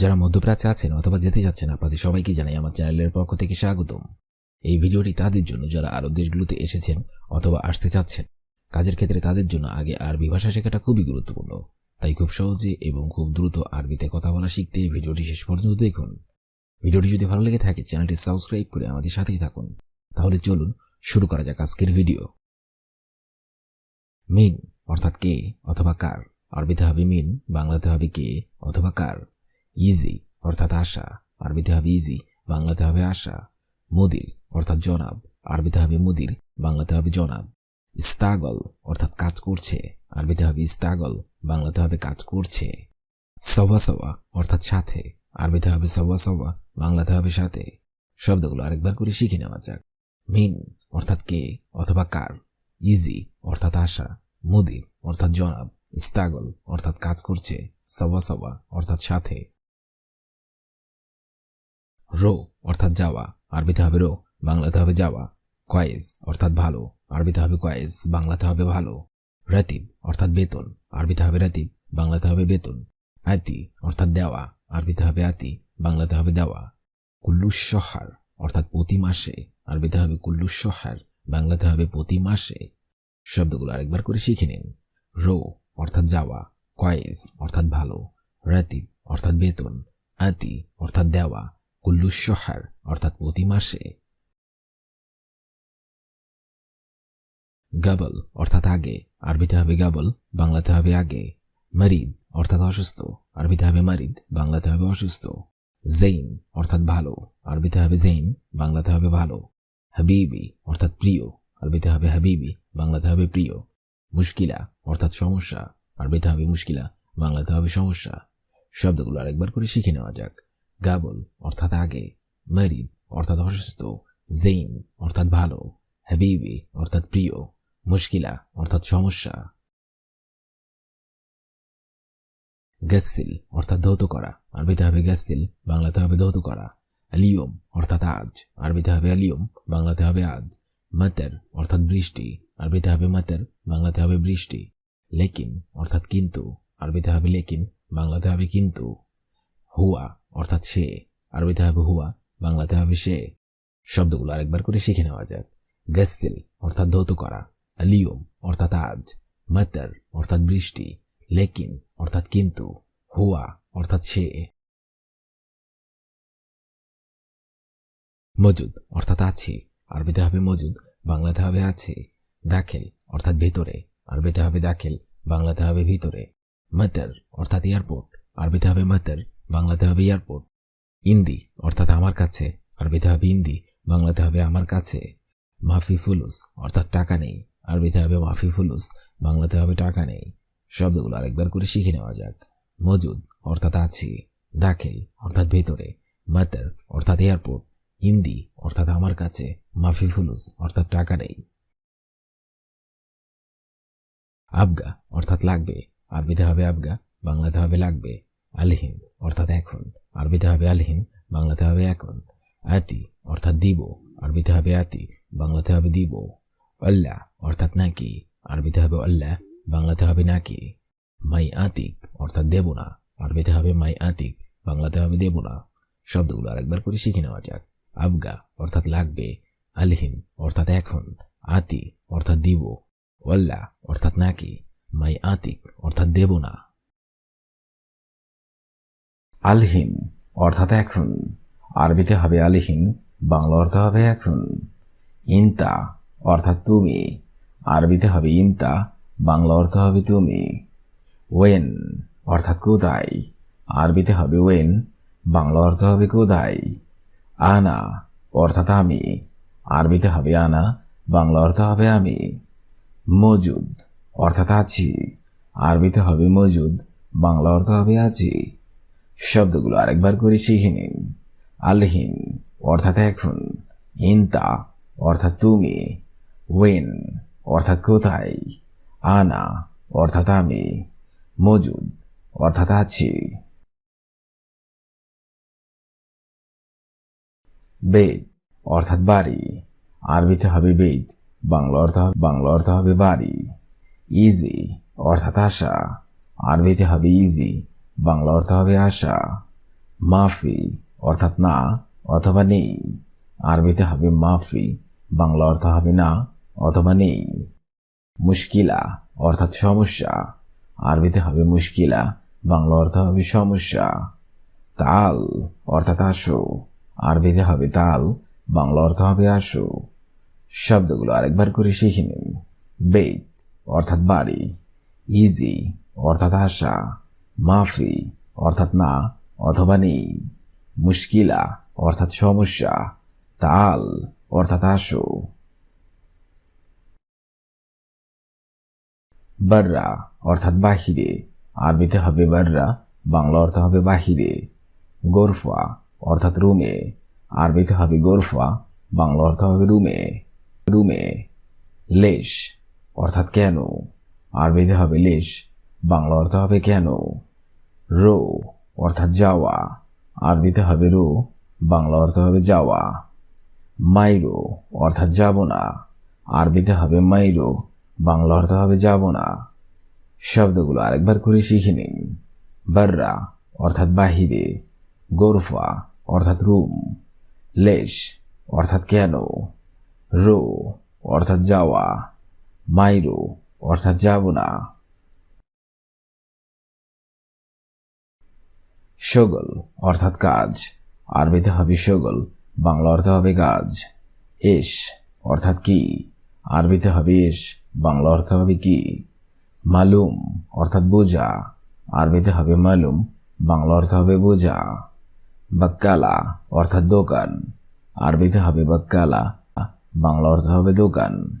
যারা মধ্যপ্রাচ্যে আছেন অথবা যেতে চাচ্ছেন আপনাদের সবাইকে জানাই আমার চ্যানেলের পক্ষ থেকে স্বাগতম। এই ভিডিওটি তাদের জন্য যারা আরব দেশগুলোতে এসেছেন অথবা আসতে চাচ্ছেন, কাজের ক্ষেত্রে তাদের জন্য আগে আরবি ভাষা শেখাটা খুবই গুরুত্বপূর্ণ। তাই খুব সহজে এবং খুব দ্রুত আরবিতে কথা বলা শিখতে ভিডিওটি শেষ পর্যন্ত দেখুন। ভিডিওটি যদি ভালো লেগে থাকে, চ্যানেলটি সাবস্ক্রাইব করে আমাদের সাথেই থাকুন। তাহলে চলুন শুরু করা যাক আজকের ভিডিও। মিন অর্থাৎ কে অথবা কার? আরবিতে হবে মিন, বাংলাতে হবে কে অথবা কার? ইজি অর্থাৎ আশা। আরবিতে হবে ইজি বাংলাতে হবে আশা। মুদির, অর্থাৎ জনাব। আরবিতে হবে মুদির, বাংলাতে হবে জনাব। ইস্তাগল অর্থাৎ কাজ করছে। আরবিতে হবে ইস্তাগল বাংলাতে হবে কাজ করছে। সবা সবা অর্থাৎ সাথে। আরবিতে হবে সবা সবা বাংলাতে হবে সাথে। শব্দগুলো আরেকবার করে শিখে নেওয়া যাক। মিন, অর্থাৎ কে, অথবা কার। ইজি অর্থাৎ আশা। মুদির, অর্থাৎ জনাব। ইস্তাগল অর্থাৎ কাজ করছে। সবা সবা অর্থাৎ সাথে। রো অর্থাৎ যাওয়া। আরবিতে হবে রো, বাংলাতে হবে যাওয়া। কয়েজ অর্থাৎ ভালো। আরবিতে হবে কয়েজ, বাংলাতে হবে ভালো। রাতিব অর্থাৎ বেতন। আরবিতে হবে রাতিব, বাংলাতে হবে বেতন। আতি অর্থাৎ দেওয়া। আরবিতে হবে আতি, বাংলাতে হবে দেওয়া। কুল্লুসহার অর্থাৎ প্রতি মাসে। আরবিতে হবে কুল্লুসহার, বাংলাতে হবে প্রতি মাসে। শব্দগুলো আরেকবার করে শিখে নিন। রো অর্থাৎ যাওয়া। কয়েজ অর্থাৎ ভালো। রাতিব অর্থাৎ বেতন। আতি অর্থাৎ দেওয়া। কুল্লুসহার অর্থাৎ প্রতি মাসে গাবল, অর্থাৎ আগে, আরবিতে হবে গাবল, বাংলাতে হবে আগে, মারিদ, অর্থাৎ অসুস্থ, আরবিতে হবে মারিদ, বাংলাতে হবে অসুস্থ, জেইন, অর্থাৎ ভালো, আরবিতে হবে জেইন, বাংলাতে হবে ভালো, হাবিবি, অর্থাৎ প্রিয়, আরবিতে হবে হাবিবি, বাংলাতে হবে প্রিয়, মুশকিলা, অর্থাৎ সমস্যা, আরবিতে হবে মুশকিলা, বাংলাতে হবে সমস্যা, শব্দগুলো আরেকবার করে শিখে নেওয়া যাক। গাবল অর্থাৎ আগে মারিদ অর্থাৎ অসুস্থ জেইন অর্থাৎ ভালো হাবিবি অর্থাৎ প্রিয়, মুশকিলা, অর্থাৎ সমস্যা। গ্যাসিল অর্থাৎ ধৌত করা, আরবিতে হবে গ্যাসিল বাংলাতে হবে ধৌত করা। আলিয়ম অর্থাৎ আজ, আরবিতে হবে আলিয়ম বাংলাতে হবে আজ। মাতের অর্থাৎ বৃষ্টি, আরবিতে হবে মাতের বাংলাতে হবে বৃষ্টি। লেকিন অর্থাৎ কিন্তু, আরবিতে হবে লেকিন বাংলাতে হবে কিন্তু। হুয়া অর্থাৎ সে আরবিতে হবে হুয়া বাংলাতে হবে সে শব্দগুলো আরেকবার করে শিখে নেওয়া যাক। গ্যাসিল অর্থাৎ ধৌত করা আলিয়ম অর্থাৎ আজ, মাতার অর্থাৎ বৃষ্টি, লেকিন অর্থাৎ কিন্তু, হুয়া অর্থাৎ সে। মজুদ অর্থাৎ আছে, আরবিতে হবে মজুদ, বাংলাতে হবে আছে। দাখিল অর্থাৎ ভেতরে, আরবিতে হবে দাখিল, বাংলাতে হবে ভিতরে। মাতার অর্থাৎ এয়ারপোর্ট, আরবিতে হবে মাতার বাংলাতে হবে এয়ারপোর্ট। ইন্দি, অর্থাৎ আমার কাছে। আরবিতে হবে ইন্দি, বাংলাতে হবে আমার কাছে। মাফি ফুলুস অর্থাৎ টাকা নেই। আরবিতে হবে মাফি ফুলুস বাংলাতে হবে টাকা নেই। শব্দগুলো আরেকবার করে শিখে নেওয়া যাক। মজুদ, অর্থাৎ আছি। দাখিল, অর্থাৎ ভেতরে। মাতার অর্থাৎ এয়ারপোর্ট। হিন্দি অর্থাৎ আমার কাছে। মাফি ফুলুস অর্থাৎ টাকা নেই। আবগা, অর্থাৎ লাগবে। আরবিতে হবে আবগা, বাংলাতে হবে লাগবে। আলহিন অর্থাৎ এখন। আরবিতে হবে আলহিন, বাংলাতে হবে এখন। আতি, অর্থাৎ দিব। আরবিতে হবে আতি, বাংলাতে হবে দিব। আল্লাহ অর্থাৎ নাকি। আরবিতে হবে আল্লাহ বাংলাতে হবে নাকি। মাই আতিক, অর্থাৎ দেব না। আরবিতে হবে মাই আতিক, বাংলাতে হবে দেব না। শব্দগুলো আরেকবার করে শিখে নেওয়া যাক। আবগা, অর্থাৎ লাগবে। আলহিন, অর্থাৎ এখন। আতি, অর্থাৎ দিব। ওয়াল্লা অর্থাৎ নাকি। মাই আতিক, অর্থাৎ দেব না। আলহিন, অর্থাৎ এখন আরবিতে হবে আলিহীন, বাংলা অর্থ হবে এখন ইনতা, অর্থাৎ তুমি। আরবিতে হবে ইনতা, বাংলা অর্থ হবে তুমি। ওয়েন, অর্থাৎ কোথায় আরবিতে হবে ওয়েন, বাংলা অর্থ হবে কোথায় আনা, অর্থাৎ আমি। আরবিতে হবে আনা, বাংলা অর্থ হবে আমি। মজুদ, অর্থাৎ আছি। আরবিতে হবে মজুদ, বাংলা অর্থ হবে আছি। শব্দগুলো আরেকবার করে শিখে নিন। আলহীন, অর্থাৎ এখন। ইনতা, অর্থাৎ তুমি। ওয়েন, অর্থাৎ কোথায়। আনা, অর্থাৎ আমি। মজুদ, অর্থাৎ আছি। বেদ, অর্থাৎ বাড়ি। আরবিতে হবে বেদ, বাংলা অর্থ বাংলা অর্থ হবে বাড়ি। ইজি, অর্থাৎ আশা। আরবিতে হবে ইজি বাংলা অর্থ হবে আশা, মাফি অর্থাৎ না অথবা নেই। আরবিতে হবে মাফি, বাংলা অর্থ হবে না অথবা নেই। মুশকিলা অর্থাৎ সমস্যা, আরবিতে হবে মুশকিলা, বাংলা অর্থ হবে সমস্যা। তাল অর্থাৎ আসো, আরবিতে হবে তাল, বাংলা অর্থ হবে আসো। শব্দগুলো আরেকবার করে শিখে নিন। বেত অর্থাৎ বাড়ি, ইজি অর্থাৎ আশা। মাফি অর্থাৎ না অথবা নেই। মুশকিলা অর্থাৎ সমস্যা। তাল অর্থাৎ আসো। বাররা অর্থাৎ বাহিরে। আরবিতে হবে বাররা, বাংলা অর্থ হবে বাহিরে। গোরফা অর্থাৎ রুমে। আরবিতে হবে গোরফা, বাংলা অর্থ হবে রুমে। রুমে। লেশ অর্থাৎ কেন? আরবিতে হবে লেশ। বাংলা অর্থ হবে কেন? রো অর্থাৎ যাওয়া। আরবিতে হবে রো, বাংলা অর্থ হবে যাওয়া। মাইরো অর্থাৎ যাব না। আরবিতে হবে মাইরো, বাংলা অর্থ হবে যাব না। শব্দগুলো আরেকবার করে শিখে নিন। বাররা অর্থাৎ বাহিরে। গোরফা অর্থাৎ রুম। লেশ অর্থাৎ কেন? রো অর্থাৎ যাওয়া। মাইরো অর্থাৎ যাব না। শগল অর্থাৎ কাজ। আরবিতে হবে শগল বাংলা অর্থ হবে কাজ। এস, অর্থাৎ কি? আরবিতে হবে এস, বাংলা অর্থ হবে কি? মালুম, অর্থাৎ বোঝা। আরবিতে হবে মালুম, বাংলা অর্থ হবে বোঝা। বাক্কালা, অর্থাৎ দোকান। আরবিতে হবে বাক্কালা, বাংলা অর্থ হবে দোকান।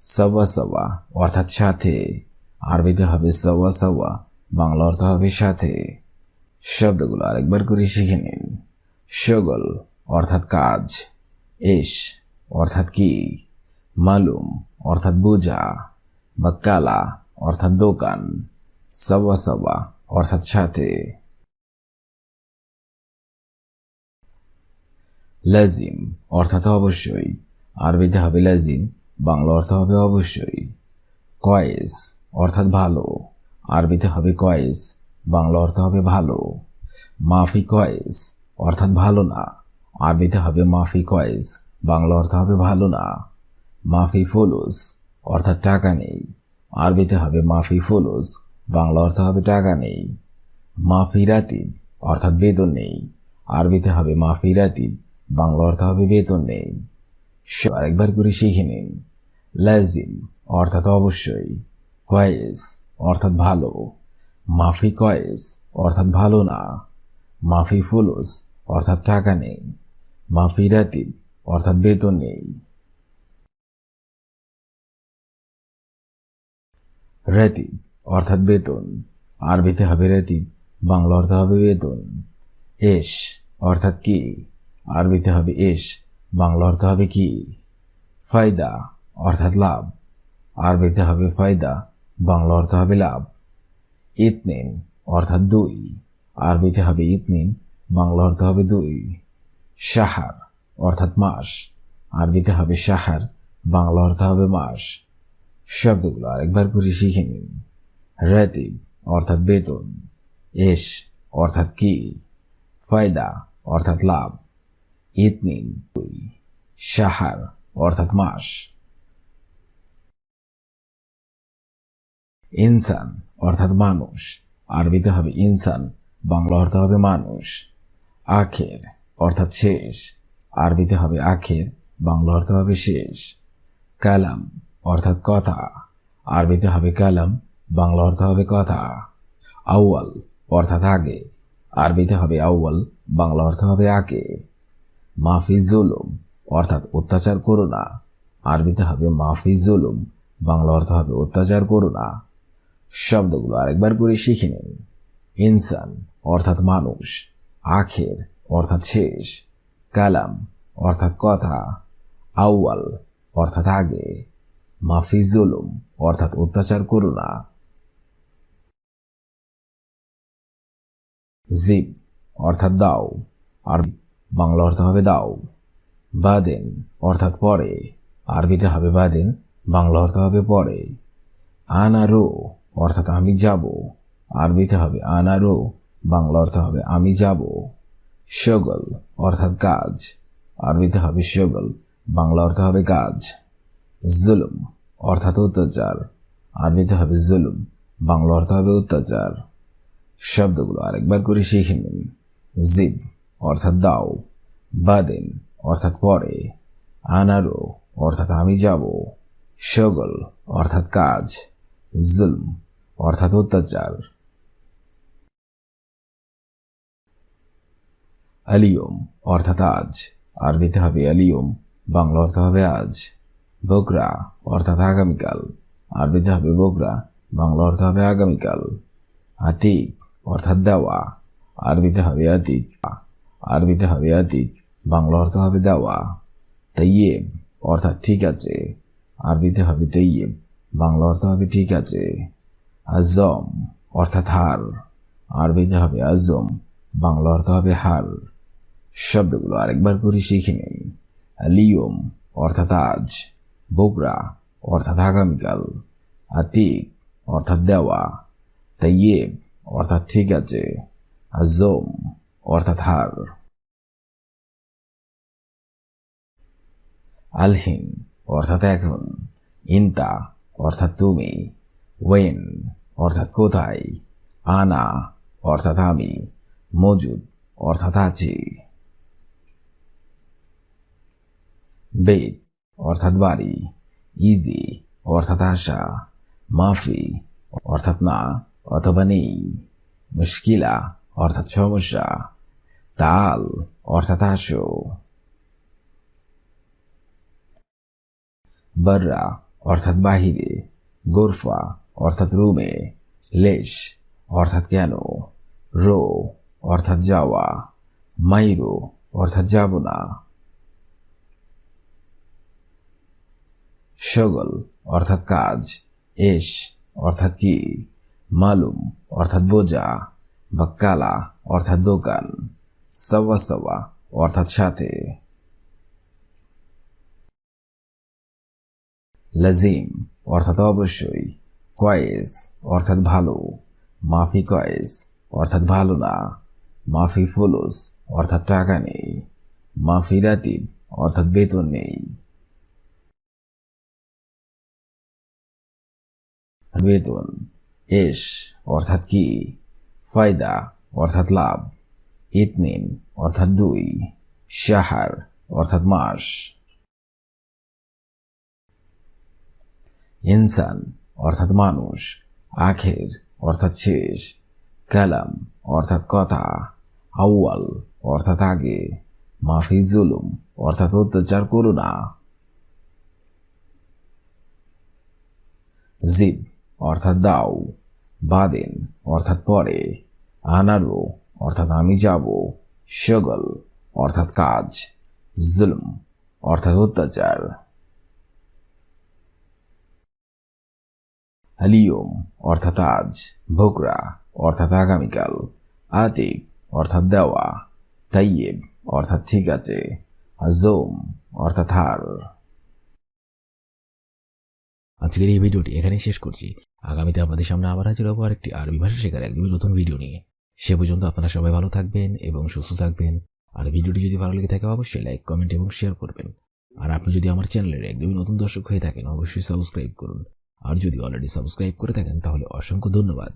সওয়া সওয়া, অর্থাৎ সাথে। আরবিতে হবে সওয়া সওয়া, বাংলা অর্থ হবে সাথে। শব্দগুলো আরেকবার করে শিখে নিন। শগল অর্থাৎ কাজ। এস, অর্থাৎ কি? মালুম, অর্থাৎ বোঝা। বা কালা, অর্থাৎ দোকান। সওয়া সওয়া, অর্থাৎ সাথে। লাজিম, অর্থাৎ অবশ্যই। আরবিতে হবে লাজিম, বাংলা অর্থ হবে অবশ্যই। কয়েস, অর্থাৎ ভালো। আরবিতে হবে কয়েস বাংলা অর্থ হবে ভালো। মাফি কয়েস, অর্থাৎ ভালো না। আরবিতে হবে মাফি কয়েস, বাংলা অর্থ হবে ভালো না। মাফি ফুলুস, অর্থাৎ টাকা নেই। আরবিতে হবে মাফি ফুলুস, বাংলা অর্থ হবে টাকা নেই। মাফি রাতিব, অর্থাৎ বেতন নেই। আরবিতে হবে মাফি রাতিব, বাংলা অর্থ হবে বেতন নেই। আরেকবার করে শিখে নিন। লাজিম, অর্থাৎ অবশ্যই। কয়েস, অর্থাৎ ভালো। মাফি কয়েস অর্থাৎ ভালো না। মাফি ফুলুস অর্থাৎ টাকা নেই। মাফি রাতিব অর্থাৎ বেতন নেই। রাতিব অর্থাৎ বেতন। আরবিতে হবে রাতিব, বাংলা অর্থ হবে বেতন। এস অর্থাৎ কি? আরবিতে হবে এস, বাংলা অর্থ হবে কি? ফায়দা অর্থাৎ লাভ। আরবিতে হবে ফায়দা, বাংলা অর্থ হবে লাভ। ইতনিন, অর্থাৎ দুই। আরবিতে হবে ইতনিন, বাংলা অর্থ হবে দুই। সাহার অর্থাৎ মাস। আরবিতে হবে সাহার বাংলা অর্থ হবে মাস। শব্দগুলো আরেকবার করে শিখে নিন। রাতিব অর্থাৎ বেতন। এস, অর্থাৎ কি। ফায়দা, অর্থাৎ লাভ। ইতনিন, দুই। সাহার অর্থাৎ মাস। ইনসান অর্থাৎ মানুষ। আরবিতে হবে ইনসান, বাংলা অর্থ হবে মানুষ। আখের, অর্থাৎ শেষ। আরবিতে হবে আখের, বাংলা অর্থ হবে শেষ। কালাম, অর্থাৎ কথা। আরবিতে হবে কালাম, বাংলা অর্থ হবে কথা। আউয়াল, অর্থাৎ আগে। আরবিতে হবে আউয়াল, বাংলা অর্থ হবে আগে। মাফি জুলুম, অর্থাৎ অত্যাচার করো না। আরবিতে হবে মাফি জুলুম, বাংলা অর্থ হবে অত্যাচার করো না। শব্দগুলো আরেকবার করে শিখে নিন। ইনসান, অর্থাৎ মানুষ। আখের, অর্থাৎ শেষ। কালাম, অর্থাৎ কথা। আউয়াল, অর্থাৎ আগে। মাফি জুলুম, অর্থাৎ অত্যাচার করো না। জিব, অর্থাৎ দাও। আর বাংলা অর্থ হবে দাও। বাদেন, অর্থাৎ পরে। আরবিতে হবে বাদেন, বাংলা অর্থ হবে পরে। আনারো অর্থাৎ আমি যাব, আরবিতে হবে আনারো, বাংলা অর্থ হবে আমি যাব, শগল, অর্থাৎ কাজ আরবিতে হবে শগল, বাংলা অর্থ হবে কাজ জুলুম, অর্থাৎ অত্যাচার, আরবিতে হবে জুলুম, বাংলা অর্থ হবে অত্যাচার। শব্দগুলো আরেকবার করে শিখে নিন। জিদ অর্থাৎ দাও, বাদিন, অর্থাৎ পরে, আনারো, অর্থাৎ আমি যাব, শগল, অর্থাৎ কাজ। জুলম অর্থাৎ অত্যাচার। আলিয়ম অর্থাৎ আজ। আরবিতে হবে আলিয়ম বাংলা অর্থ হবে আজ। বকরা অর্থাৎ আগামীকাল। আরবিতে হবে বকরা বাংলা অর্থ হবে আগামীকাল। আতিক অর্থাৎ দেওয়া। আরবিতে হবে আতিক আরবিতে হবে আতিক বাংলা অর্থ হবে দেওয়া। তৈয়েব অর্থাৎ ঠিক আছে। আরবিতে হবে তৈয়েব বাংলা অর্থ হবে ঠিক আছে। আজম, অর্থাৎ হার। আরবিতে হবে আজম, বাংলা অর্থ হবে হার। শব্দগুলো আরেকবার করে শিখে নিন। লিওম অর্থাৎ আজ। বকরা, অর্থাৎ আগামীকাল। আতিক, অর্থাৎ দেওয়া। তৈয়েব অর্থাৎ ঠিক আছে। আজম, অর্থাৎ হার। আলহিন, অর্থাৎ এখন। ইন্তা অর্থাৎ তুমি। ওয়েন অর্থাৎ কোথায়। আনা অর্থাৎ আমি। মজুদ, অর্থাৎ আছি। বেদ অর্থাৎ বাড়ি। ইজি অর্থাৎ আশা। মাফি অর্থাৎ না, অথবা নেই। মুশকিলা অর্থাৎ সমস্যা। তাল অর্থাৎ আসো। বর্রা অর্থাৎ বাহিরে, গোরফা, অর্থাৎ রুমে, লেশ, অর্থাৎ কেন, রো, অর্থাৎ যাওয়া, মাইরো, অর্থাৎ যাব না, শগল, অর্থাৎ কাজ এশ অর্থাৎ কি, মালুম, অর্থাৎ বোঝা বাক্কালা অর্থাৎ দোকান, সওয়া সওয়া, অর্থাৎ সাথে। লাজিম, অর্থাৎ অবশ্যই। কয়েস, অর্থাৎ ভালো। মাফি কয়েস, অর্থাৎ ভালো না। মাফি ফুলুস, অর্থাৎ টাকা নেই। মাফি রাতিব, অর্থাৎ বেতন নেই। বেতন, এস, অর্থাৎ কি? ফায়দা, অর্থাৎ লাভ। ইতনিন, অর্থাৎ দুই। শাহার, অর্থাৎ মাস। ইনসান, অর্থাৎ মানুষ, আখের, অর্থাৎ শেষ, কালাম, অর্থাৎ কথা, আউয়াল, অর্থাৎ আগে, মাফি জুলুম, অর্থাৎ অত্যাচার করো না জিব অর্থাৎ দাও। বাদেন, অর্থাৎ পরে। আনারো, অর্থাৎ আমি যাব। শগল, অর্থাৎ কাজ। জুলম, অর্থাৎ অত্যাচার। হালিয়ম, অর্থাৎ আজ বকরা অর্থাৎ আগামীকাল, আতিক, অর্থাৎ দেওয়া, তাইয়েব, অর্থাৎ ঠিক আছে আজম অর্থাৎ হার। আজকের এই ভিডিওটি এখানেই শেষ করছি। আগামীতে আপনাদের সামনে আবার হাজির হব আরেকটি আরবি ভাষা শেখার একদমই নতুন ভিডিও নিয়ে। সে পর্যন্ত আপনারা সবাই ভালো থাকবেন এবং সুস্থ থাকবেন। আর ভিডিওটি যদি ভালো লেগে থাকে অবশ্যই লাইক, কমেন্ট এবং শেয়ার করবেন। আর আপনি যদি আমার চ্যানেলের একদমই নতুন দর্শক হয়ে থাকেন, অবশ্যই সাবস্ক্রাইব করুন। আর যদি অলরেডি সাবস্ক্রাইব করে থাকেন তাহলে অসংখ্য ধন্যবাদ।